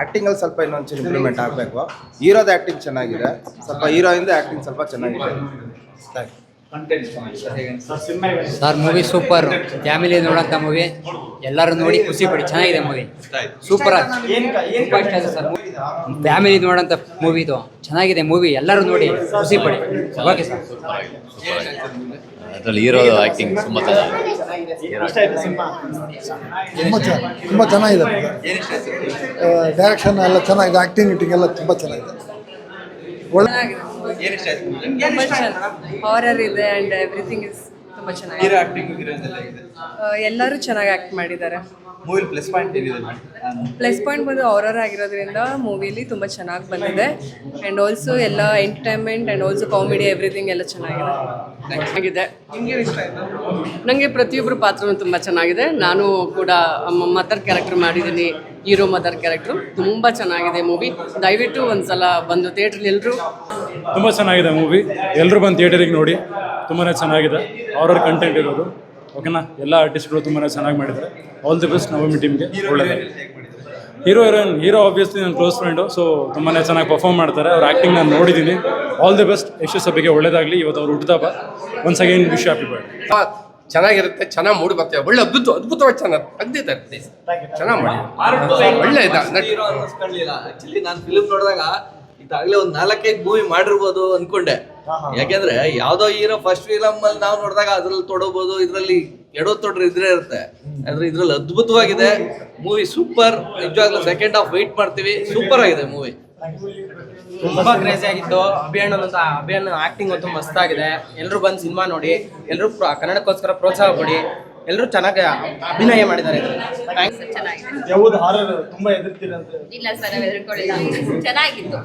Acting ಅಲ್ಲಿ ಸ್ವಲ್ಪ ಇನ್ನೊಂಚೂರು improvement ಆಗ್ಬೇಕು. ಹೀರೋದ ಆಕ್ಟಿಂಗ್ ಚೆನ್ನಾಗಿದೆ. ಸ್ವಲ್ಪ ಹೀರೋಯಿಂದ ಆಕ್ಟಿಂಗ್ ಸ್ವಲ್ಪ ಚೆನ್ನಾಗಿದೆ. Thank you. Sir movie super family ನೋಡಂತ ಮೂವಿ ಎಲ್ಲರೂ ನೋಡಿ ಖುಷಿ ಪಡಿ. ಚೆನ್ನಾಗಿದೆ ಮೂವಿ ಸೂಪರ್ ಸರ್ ಫ್ಯಾಮಿಲಿ ನೋಡಂತ ಮೂವಿ ಇದು. ಚೆನ್ನಾಗಿದೆ ಮೂವಿ ಎಲ್ಲರೂ ನೋಡಿ ಖುಷಿ ಪಡಿ. ಓಕೆ ಸರ್ ಅದರಲ್ಲಿ ಹೀರೋ ಆಕ್ಟಿಂಗ್ ತುಂಬಾ ಚೆನ್ನಾಗಿದೆ. ತುಂಬಾ ಚೆನ್ನ ತುಂಬ ಚೆನ್ನಾಗಿದೆ ಡೈರೆಕ್ಷನ್ ಎಲ್ಲ ಚೆನ್ನಾಗಿದೆ. ಆಕ್ಟಿಂಗ್ ಇಟ್ಟಿಂಗ್ ಎಲ್ಲ ತುಂಬಾ ಚೆನ್ನಾಗಿದೆ. ಒಳ್ಳೆ ಹಾರರ್ ಇದೆ ಅಂಡ್ ಎವ್ರಿಥಿಂಗ್ ಇಸ್ ತುಂಬಾ ಹೀರೋ ಚೆನ್ನಾಗಿದೆ ಆಕ್ಟಿಂಗ್ ಹೀರೋಯಿನ್ ಎಲ್ಲ ಹೇಗಿದೆ? ಎಲ್ಲರೂ ಚೆನ್ನಾಗಿ ಆಕ್ಟ್ ಮಾಡಿದ್ದಾರೆ. ಮೂವಿ ಪ್ಲಸ್ ಪಾಯಿಂಟ್ ಏನಿದೆ ಪ್ಲಸ್ ಪಾಯಿಂಟ್ ಬಂದು ಹಾರರ್ ಆಗಿರೋದ್ರಿಂದ ಮೂವಿಲಿ ತುಂಬ ಚೆನ್ನಾಗಿ ಬಂದಿದೆ. ಆ್ಯಂಡ್ ಆಲ್ಸೋ ಎಲ್ಲ entertainment and also comedy everything ಎಲ್ಲ ಚೆನ್ನಾಗಿದೆ. ಆಗಿದೆ. ನಿಮ್ಗೆ ಇಷ್ಟ ಆಯ್ತು? ನನಗೆ ಪ್ರತಿಯೊಬ್ಬರು ಪಾತ್ರನೂ ತುಂಬ ಚೆನ್ನಾಗಿದೆ. ನಾನು ಕೂಡ ಮದರ್ ಕ್ಯಾರೆಕ್ಟರ್ ಮಾಡಿದ್ದೀನಿ ಹೀರೋ ಮದರ್ ಕ್ಯಾರೆಕ್ಟ್ರು ತುಂಬ ಚೆನ್ನಾಗಿದೆ ಮೂವಿ ದಯವಿಟ್ಟು ಒಂದ್ಸಲ ಬಂದು ಥಿಯೇಟ್ರಲ್ಲಿ ಎಲ್ಲರೂ ತುಂಬ ಚೆನ್ನಾಗಿದೆ ಮೂವಿ ಎಲ್ಲರೂ ಬಂದು ಥಿಯೇಟರಿಗೆ ನೋಡಿ. ತುಂಬಾ ಚೆನ್ನಾಗಿದೆ. ಅವ್ರವ್ರ ಕಂಟೆಂಟ್ ಇರೋದು. ಓಕೆನಾ ಎಲ್ಲ ಆರ್ಟಿಸ್ಟ್ಗಳು ತುಂಬಾ ಚೆನ್ನಾಗಿ ಮಾಡಿದ್ದಾರೆ. ಆಲ್ ದಿ ಬೆಸ್ಟ್ ನವಮಿ ಟೀಮ್ಗೆ ಒಳ್ಳೆಯದು ಹೀರೋ ಹೀರೋಯಿನ್ ಹೀರೋ ಆಬ್ವಿಯಸ್ಲಿ ನನ್ನ ಕ್ಲೋಸ್ ಫ್ರೆಂಡು ಸೊ ತುಂಬಾ ಚೆನ್ನಾಗಿ ಪರ್ಫಾರ್ಮ್ ಮಾಡ್ತಾರೆ. ಅವ್ರ ಆ್ಯಕ್ಟಿಂಗ್ ನಾನು ನೋಡಿದ್ದೀನಿ ಆಲ್ ದಿ ಬೆಸ್ಟ್ ಯಶಸ್ ಸಭೆಗೆ ಒಳ್ಳೇದಾಗಲಿ. ಇವತ್ತು ಅವ್ರು ಹುಟ್ಟಿದಬ್ಬ once again wish happy birthday ಚೆನ್ನಾಗಿರುತ್ತೆ. ಚೆನ್ನಾಗಿ ಮೂಡಿ ಬರ್ತೇವೆ ಒಳ್ಳೆ ಅದ್ಭುತ ಅದ್ಭುತವಾಗಿ ಚೆನ್ನಾಗಿ ಪ್ಲೀಸ್ ಚೆನ್ನಾಗಿ ಮಾಡಿ. ಒಳ್ಳೆ ನಾನು ಫಿಲ್ಮ್ ನೋಡಿದಾಗ ಇದಾಗಲೇ ಒಂದು ನಾಲ್ಕೈದು ಮೂವಿ ಮಾಡಿರ್ಬೋದು ಅನ್ಕೊಂಡೆ. ಯಾಕೆಂದ್ರೆ ಯಾವ್ದೋ ಹೀರೋ ಫಸ್ಟ್ ಫಿಲಮ್ ಅಲ್ಲಿ ನಾವು ನೋಡಿದಾಗ ಅದ್ರಲ್ಲಿ ತೊಡಬಹುದು ಇದ್ರಲ್ಲಿ ಎಡೋ ತೊಡ್ರು ಇದ್ರೆ ಇರುತ್ತೆ. ಆದ್ರೆ ಇದ್ರಲ್ಲಿ ಅದ್ಭುತವಾಗಿದೆ. ಮೂವಿ ಸೂಪರ್ ನಿಜವಾಗ್ಲೂ ಸೆಕೆಂಡ್ ಹಾಫ್ ವೆಯ್ಟ್ ಮಾಡ್ತೀವಿ. ಸೂಪರ್ ಆಗಿದೆ ಮೂವಿ ತುಂಬಾ ಕ್ರೇಜಿ ಆಗಿತ್ತು. ಅಭಿಯಾನ ಅಭಿಯಾನ ಆಕ್ಟಿಂಗ್ ಅಂತೂ ಮಸ್ತ್ ಆಗಿದೆ ಎಲ್ಲರೂ ಬಂದು ಸಿನಿಮಾ ನೋಡಿ ಎಲ್ಲರೂ ಕನ್ನಡಕ್ಕೋಸ್ಕರ ಪ್ರೋತ್ಸಾಹ ಕೊಡಿ. ಎಲ್ಲರೂ ಚೆನ್ನಾಗಿ ಅಭಿನಯ ಮಾಡಿದ್ದಾರೆ. ಥ್ಯಾಂಕ್ಸ್ ಯಾವುದು ಹಾರರ್ ತುಂಬ ಎದುರ್ತೀರಂತ ಇಲ್ಲ ಸರ್ ನಾವು ಹೆದರ್ಕೊಳ್ಳಿಲ್ಲ ಚೆನ್ನಾಗಿತ್ತು.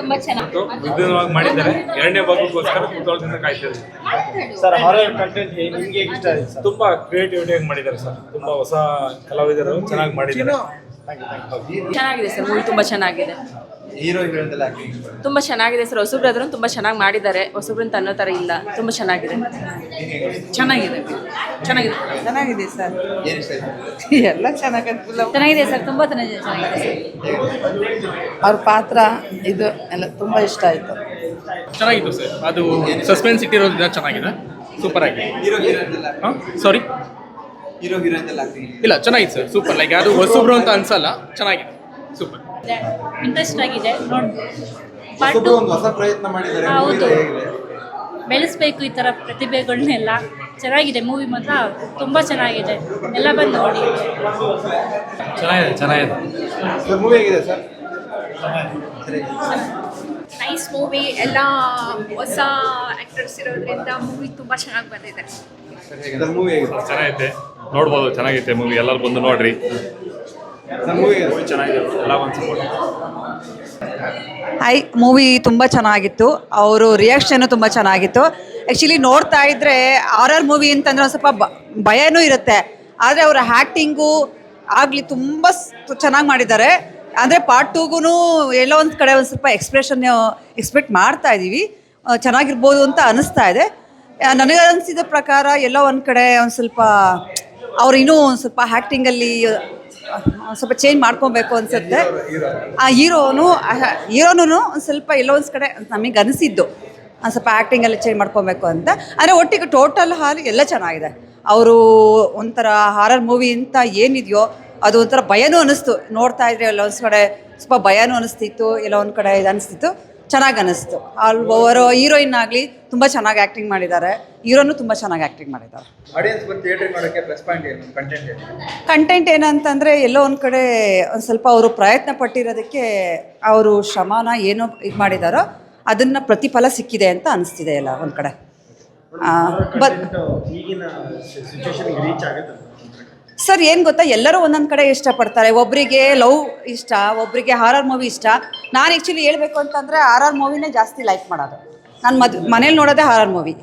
ತುಂಬಾ ಚೆನ್ನಾಗಿ. ವಿಭಿನ್ನವಾಗಿ ಮಾಡಿದ್ದಾರೆ. ಎರಡನೇ ಭಾಗಕ್ಕೋಸ್ಕರ ಕುತೂಹಲದಿಂದ ಕಾಯ್ತಿದ್ದಾರೆ ಸರ್ ಹಾರರ್ ಕಂಟೆಂಟ್ ನಿಮಗೆ ಇಷ್ಟ ಆಯ್ತು ಸರ್ ತುಂಬ ಕ್ರಿಯೇಟಿವಿಟಿಯಾಗಿ ಮಾಡಿದ್ದಾರೆ ಸರ್ ತುಂಬಾ ಹೊಸ ಕಲಾವಿದರು ಚೆನ್ನಾಗಿ ಮಾಡಿದ್ದಾರೆ. ಚೆನ್ನಾಗಿದೆ ಸರ್ ಮೂವಿ ತುಂಬ ಚೆನ್ನಾಗಿದೆ. ತುಂಬಾ ಹೀರೋಯಿನ್ ಆಕ್ಟಿಂಗ್ ತುಂಬ ಚೆನ್ನಾಗಿದೆ ಸರ್ ಹೊಸಬ್ರಾದ್ರೂ ತುಂಬ ಚೆನ್ನಾಗಿ ಮಾಡಿದ್ದಾರೆ. ಹೊಸಬ್ರಂತ ಅನ್ನೋ ಥರ ಇಲ್ಲ ತುಂಬ ಚೆನ್ನಾಗಿದೆ. ಚೆನ್ನಾಗಿದೆ. ಚೆನ್ನಾಗಿದೆ. ಚೆನ್ನಾಗಿದೆ ಸರ್. ಏನ್ ಇಷ್ಟ ಆಯ್ತು? ಎಲ್ಲ ಚೆನ್ನಾಗಿದೆ ಚೆನ್ನಾಗಿದೆ ಸರ್ ತುಂಬಾ ಚೆನ್ನಾಗಿದೆ ಚೆನ್ನಾಗಿದೆ ಅವ್ರ ಪಾತ್ರ ಇದು ಎಲ್ಲ ತುಂಬ ಇಷ್ಟ ಆಯಿತು. ಚೆನ್ನಾಗಿತ್ತು ಸರ್ ಅದು ಸಸ್ಪೆನ್ಸ್ ಇಟ್ಟಿರೋದ್ರಿಂದ ಚೆನ್ನಾಗಿದೆ. ಸೂಪರ್ ಆಗಿದೆ. ಸಾರಿ ಹೀರೋ ಹೀರೋಯಿನ್ ಎಲ್ಲ ಆಕ್ಟಿಂಗ್ ಇಲ್ಲ ಚೆನ್ನಾಗಿದೆ ಸರ್ ಸೂಪರ್ ಲೈಕ್ ಯಾರು ಹೊಸಬ್ರು ಅಂತ ಅನ್ಸಲ್ಲ ಚೆನ್ನಾಗಿದೆ ಸೂಪರ್ ಇಂಟ್ರೆಸ್ಟ್ ಆಗಿದೆ ನೋಡಿ ಹೊಸಬ್ರು ಒಂದು ಹೊಸ ಪ್ರಯತ್ನ ಮಾಡಿದ್ದಾರೆ ಹೌದು. ಹೇಗಿದೆ? ಬೆಳೆಸ್ಬೇಕು ಈ ಥರ ಪ್ರತಿಭೆಗಳನ್ನೆಲ್ಲ ಚೆನ್ನಾಗಿದೆ ಮೂವಿ ಮಾತ್ರ ತುಂಬ ಚೆನ್ನಾಗಿದೆ. ಎಲ್ಲ ಬಂದು ನೋಡಿ. ಚೆನ್ನಾಗಿದೆ ಚೆನ್ನಾಗಿದೆ. ಸರ್ ಮೂವಿ ಹೇಗಿದೆ ಸರ್. ಮೂವಿ ಎಲ್ಲ ಹೊಸ ಆಕ್ಟರ್ಸ್ ಇರೋದ್ರಿಂದ ಮೂವಿ ತುಂಬ ಚೆನ್ನಾಗಿ ಬಂದಿದೆ. ಚೆನ್ನಾಗೈತೆ. ನೋಡ್ಬೋದು ಚೆನ್ನಾಗೈತೆ ಮೂವಿ ಎಲ್ಲರೂ ಬಂದು ನೋಡ್ರಿ. ಹೈ ಮೂವಿ ಚೆನ್ನಾಗಿದೆ. ಎಲ್ಲ ಒಂದು ಸಪೋರ್ಟ್ ಹಾಯ್ ಮೂವಿ ತುಂಬ ಚೆನ್ನಾಗಿತ್ತು. ಅವರು ರಿಯಾಕ್ಷನ್ನು ತುಂಬ ಚೆನ್ನಾಗಿತ್ತು. ಆ್ಯಕ್ಚುಲಿ ನೋಡ್ತಾ ಇದ್ದರೆ ಆರ್ ಮೂವಿ ಅಂತಂದ್ರೆ ಒಂದು ಸ್ವಲ್ಪ ಭಯನೂ ಇರುತ್ತೆ. ಆದರೆ ಅವರ ಆ್ಯಕ್ಟಿಂಗು ಆಗಲಿ ತುಂಬ ಚೆನ್ನಾಗಿ ಮಾಡಿದ್ದಾರೆ. ಅಂದರೆ ಪಾರ್ಟ್ ಟೂಗೂ ಎಲ್ಲೋ ಒಂದು ಕಡೆ ಒಂದು ಸ್ವಲ್ಪ ಎಕ್ಸ್ಪ್ರೆಷನ್ ಎಕ್ಸ್ಪೆಕ್ಟ್ ಮಾಡ್ತಾ ಇದ್ದೀವಿ ಚೆನ್ನಾಗಿರ್ಬೋದು ಅಂತ ಅನಿಸ್ತಾ ಇದೆ. ನನಗೆ ಅನಿಸಿದ ಪ್ರಕಾರ ಎಲ್ಲೋ ಒಂದು ಕಡೆ ಒಂದು ಸ್ವಲ್ಪ, ಅವ್ರು ಇನ್ನೂ ಒಂದು ಸ್ವಲ್ಪ ಆ್ಯಕ್ಟಿಂಗಲ್ಲಿ ಸ್ವಲ್ಪ ಚೇಂಜ್ ಮಾಡ್ಕೊಬೇಕು ಅನಿಸುತ್ತೆ. ಆ, ಹೀರೋನು ಹೀರೋನು ಒಂದು ಸ್ವಲ್ಪ ಎಲ್ಲೋ ಒಂದು ಕಡೆ ನಮಗೆ ಅನಿಸಿದ್ದು. ಒಂದು ಸ್ವಲ್ಪ ಆ್ಯಕ್ಟಿಂಗಲ್ಲಿ ಚೇಂಜ್ ಮಾಡ್ಕೊಬೇಕು ಅಂತ. ಅಂದರೆ ಒಟ್ಟಿಗೆ ಟೋಟಲ್ ಹಾಲ್ ಎಲ್ಲ ಚೆನ್ನಾಗಿದೆ. ಅವರು ಒಂಥರ ಹಾರರ್ ಮೂವಿ ಅಂತ ಏನಿದೆಯೋ ಅದು ಒಂಥರ ಭಯನೂ ಅನ್ನಿಸ್ತು ನೋಡ್ತಾ ಇದ್ರೆ ಎಲ್ಲ ಒಂದು ಕಡೆ ಸ್ವಲ್ಪ ಭಯನೂ ಅನಿಸ್ತಿತ್ತು ಎಲ್ಲ ಒಂದು ಕಡೆ ಇದು ಅನಿಸ್ತಿತ್ತು. ಚೆನ್ನಾಗಿ ಅನ್ನಿಸ್ತು ಅಲ್ಲಿ ಅವರು ಹೀರೋಯಿನ್ ಆಗಲಿ ತುಂಬ ಚೆನ್ನಾಗಿ ಆ್ಯಕ್ಟಿಂಗ್ ಮಾಡಿದ್ದಾರೆ. ಹೀರೋನು ತುಂಬ ಚೆನ್ನಾಗಿ ಆ್ಯಕ್ಟಿಂಗ್ ಮಾಡಿದ್ದಾರೆ. ಕಂಟೆಂಟ್ ಏನು ಕಂಟೆಂಟ್ ಏನಂತಂದರೆ ಎಲ್ಲೋ ಒಂದು ಕಡೆ ಒಂದು ಸ್ವಲ್ಪ ಅವರು ಪ್ರಯತ್ನ ಪಟ್ಟಿರೋದಕ್ಕೆ ಅವರು ಶ್ರಮನ ಏನೋ ಇದು ಮಾಡಿದಾರೋ ಅದನ್ನು ಪ್ರತಿಫಲ ಸಿಕ್ಕಿದೆ ಅಂತ ಅನಿಸ್ತಿದೆ ಎಲ್ಲ ಒಂದು ಕಡೆ. ಬಟ್ ಈಗಿನ ಸರ್, ಏನು ಗೊತ್ತಾ? ಎಲ್ಲರೂ ಒಂದೊಂದು ಕಡೆ ಇಷ್ಟಪಡ್ತಾರೆ. ಒಬ್ಬರಿಗೆ ಲವ್ ಇಷ್ಟ ಒಬ್ಬರಿಗೆ ಹಾರರ್ ಮೂವಿ ಇಷ್ಟ. ನಾನು ಆ್ಯಕ್ಚುಲಿ ಹೇಳಬೇಕು ಅಂತಂದರೆ ಆರ್ ಮೂವಿನೇ ಜಾಸ್ತಿ ಲೈಕ್ ಮಾಡೋದು. ನಾನು ಮದ್, ಮನೇಲಿ ನೋಡೋದೇ ಹಾರರ್ ಮೂವಿ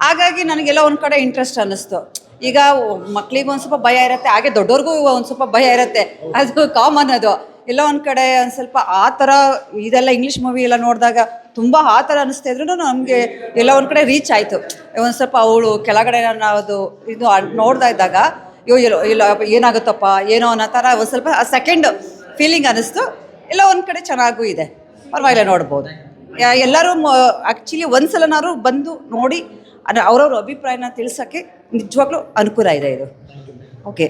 ಹಾಗಾಗಿ ನನಗೆಲ್ಲ ಒಂದು ಕಡೆ ಇಂಟ್ರೆಸ್ಟ್ ಅನ್ನಿಸ್ತು. ಈಗ ಮಕ್ಳಿಗೆ ಒಂದು ಸ್ವಲ್ಪ ಭಯ ಇರುತ್ತೆ, ಹಾಗೆ ದೊಡ್ಡವ್ರಿಗೂ ಒಂದು ಸ್ವಲ್ಪ ಭಯ ಇರುತ್ತೆ. ಅದು ಕಾಮನ್ ಅದು. ಎಲ್ಲ ಒಂದು ಕಡೆ ಒಂದು ಸ್ವಲ್ಪ ಆ ಥರ ಇದೆಲ್ಲ ಇಂಗ್ಲೀಷ್ ಮೂವಿ ಎಲ್ಲ ನೋಡಿದಾಗ ತುಂಬ ಆ ಥರ ಅನಿಸ್ತಾ ಇದ್ರು ನಮಗೆ ಎಲ್ಲ ಒಂದು ಕಡೆ ರೀಚ್ ಆಯಿತು. ಒಂದು ಸ್ವಲ್ಪ ಅವಳು ಕೆಳಗಡೆ ನಾನು ಅದು ಇದು ನೋಡ್ತಾ ಇದ್ದಾಗ ಅಯ್ಯೋ, ಎಲ್ಲೋ ಇಲ್ಲ ಏನಾಗುತ್ತಪ್ಪ, ಏನೋ ಅನ್ನೋ ಥರ ಒಂದು ಸ್ವಲ್ಪ ಆ ಸೆಕೆಂಡ್ ಫೀಲಿಂಗ್ ಅನ್ನಿಸ್ತು. ಎಲ್ಲ ಒಂದು ಕಡೆ ಚೆನ್ನಾಗೂ ಇದೆ. ಪರವಾಗಿಲ್ಲ, ನೋಡ್ಬೋದು. ಎಲ್ಲರೂ ಆ್ಯಕ್ಚುಲಿ ಒಂದ್ಸಲನಾದ್ರು ಬಂದು ನೋಡಿ ಅವರವ್ರ ಅಭಿಪ್ರಾಯನ ತಿಳಿಸೋಕ್ಕೆ ನಿಜವಾಗ್ಲೂ ಅನುಕೂಲ ಇದೆ ಇದು. ಓಕೆ